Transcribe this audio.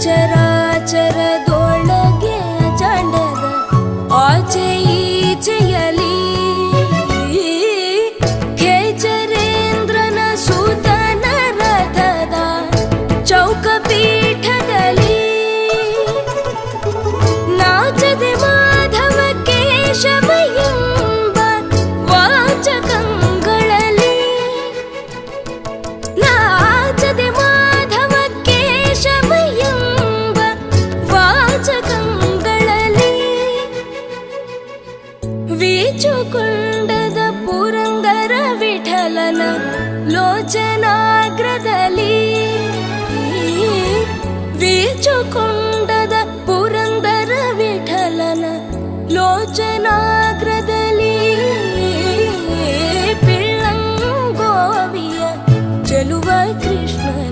चराचर ವೀಚುಕುಂಡದ ಪುರಂದರ ವಿಠಲನ ಲೋಚನಾಗ್ರದಲ್ಲಿ ವೀಚುಕುಂಡದ ಪುರಂದರ ವಿಠಲನ ಲೋಚನಾಗ್ರದಲ್ಲಿ ಪಿಳ್ಳಂಗೋವಿಯ ಚೆಲುವ ಕೃಷ್ಣ